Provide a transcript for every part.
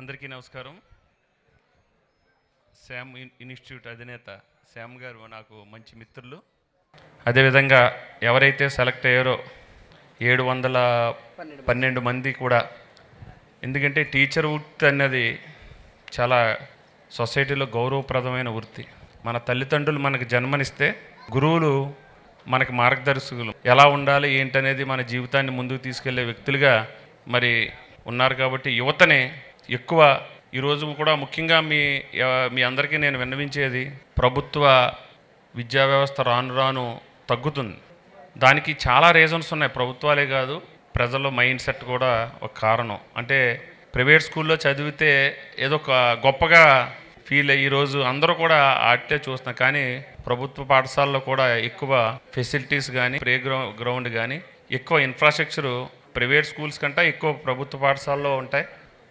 అందరికీ నమస్కారం. Sam in- institute అధినేత శామ్ గారు నాకు మంచి మిత్రులు. అదేవిధంగా ఎవరైతే సెలెక్ట్ అయ్యారో ఏడు వందల పన్నెండు మంది కూడా. ఎందుకంటే టీచర్ వృత్తి అన్నది చాలా సొసైటీలో గౌరవప్రదమైన వృత్తి. మన తల్లిదండ్రులు మనకు జన్మనిస్తే గురువులు మనకి మార్గదర్శకులు. ఎలా ఉండాలి ఏంటనేది మన జీవితాన్ని ముందుకు తీసుకెళ్ళే వ్యక్తులుగా మరి ఉన్నారు కాబట్టి యువతని ఎక్కువ ఈరోజు కూడా ముఖ్యంగా మీ మీ అందరికీ నేను విన్నవించేది ప్రభుత్వ విద్యా వ్యవస్థ రాను రాను తగ్గుతుంది. దానికి చాలా రీజన్స్ ఉన్నాయి. ప్రభుత్వాలే కాదు ప్రజల మైండ్ సెట్ కూడా ఒక కారణం. అంటే ప్రైవేట్ స్కూల్లో చదివితే ఏదో ఒక గొప్పగా ఫీల్ అయ్యి ఈరోజు అందరూ కూడా ఆటే చూస్తున్నాం కానీ ప్రభుత్వ పాఠశాలలో కూడా ఎక్కువ ఫెసిలిటీస్ కానీ ప్లే గ్రౌండ్ గ్రౌండ్ కానీ ఎక్కువ ఇన్ఫ్రాస్ట్రక్చరు ప్రైవేట్ స్కూల్స్ కంటే ఎక్కువ ప్రభుత్వ పాఠశాలలో ఉంటాయి.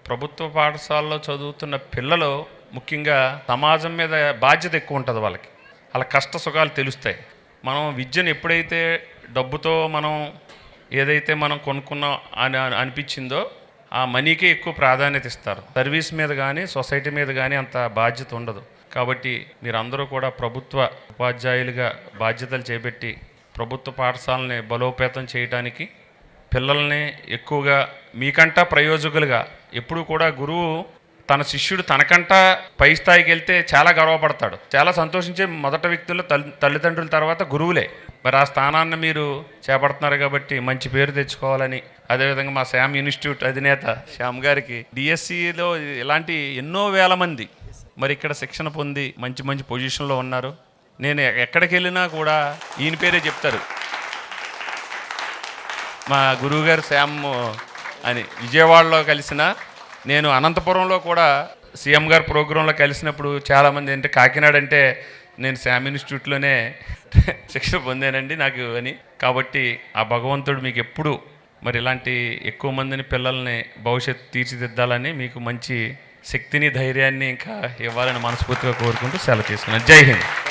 ప్రభుత్వ పాఠశాలలో చదువుతున్న పిల్లలు ముఖ్యంగా సమాజం మీద బాధ్యత ఎక్కువ ఉంటుంది వాళ్ళకి. వాళ్ళ కష్ట సుఖాలు తెలుస్తాయి. మనం విద్యను ఎప్పుడైతే డబ్బుతో మనం ఏదైతే మనం కొనుక్కున్నాం అని అనిపించిందో ఆ మనీకే ఎక్కువ ప్రాధాన్యత ఇస్తారు. సర్వీస్ మీద కానీ సొసైటీ మీద కానీ అంత బాధ్యత ఉండదు. కాబట్టి మీరందరూ కూడా ప్రభుత్వ ఉపాధ్యాయులుగా బాధ్యతలు చేపట్టి ప్రభుత్వ పాఠశాలని బలోపేతం చేయడానికి పిల్లల్ని ఎక్కువగా మీకంటా ప్రయోజకులుగా ఎప్పుడు కూడా గురువు తన శిష్యుడు తనకంట పై స్థాయికి వెళ్తే చాలా గర్వపడతాడు. చాలా సంతోషించే మొదట వ్యక్తుల్లో తల్లి తల్లిదండ్రుల తర్వాత గురువులే. మరి ఆ స్థానాన్ని మీరు చేపడుతున్నారు కాబట్టి మంచి పేరు తెచ్చుకోవాలని అదేవిధంగా మా శ్యామ్ ఇన్స్టిట్యూట్ అధినేత శ్యామ్ గారికి డిఎస్సిలో ఇలాంటి ఎన్నో వేల మంది మరి ఇక్కడ శిక్షణ పొంది మంచి మంచి పొజిషన్లో ఉన్నారు. నేను ఎక్కడికి వెళ్ళినా కూడా ఈయన పేరే చెప్తారు. మా గురువుగారు శ్యామ్ అని విజయవాడలో కలిసిన నేను అనంతపురంలో కూడా సీఎం గారు ప్రోగ్రాంలో కలిసినప్పుడు చాలామంది అంటే కాకినాడ అంటే నేను శ్యామ్ ఇన్స్టిట్యూట్లోనే శిక్షణ పొందానండి నాకు అని. కాబట్టి ఆ భగవంతుడు మీకు ఎప్పుడు మరి ఇలాంటి ఎక్కువ మందిని పిల్లల్ని భవిష్యత్తు తీర్చిదిద్దాలని మీకు మంచి శక్తిని ధైర్యాన్ని ఇంకా ఇవ్వాలని మనస్ఫూర్తిగా కోరుకుంటూ సెలవు తీసుకున్నాను. జై హింద్.